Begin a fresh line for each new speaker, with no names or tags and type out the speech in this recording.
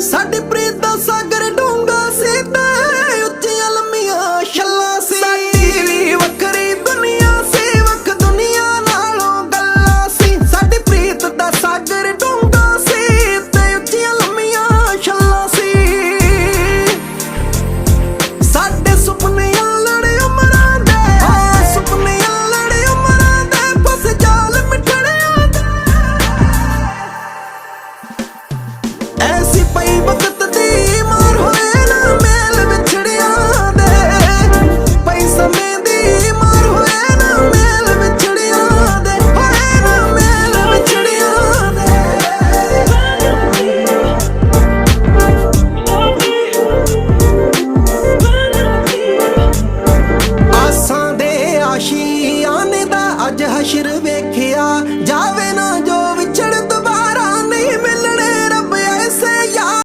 ਸਾਡੇ ਅੱਜ ਹਸ਼ਰ ਵੇਖਿਆ ਜਾਵੇ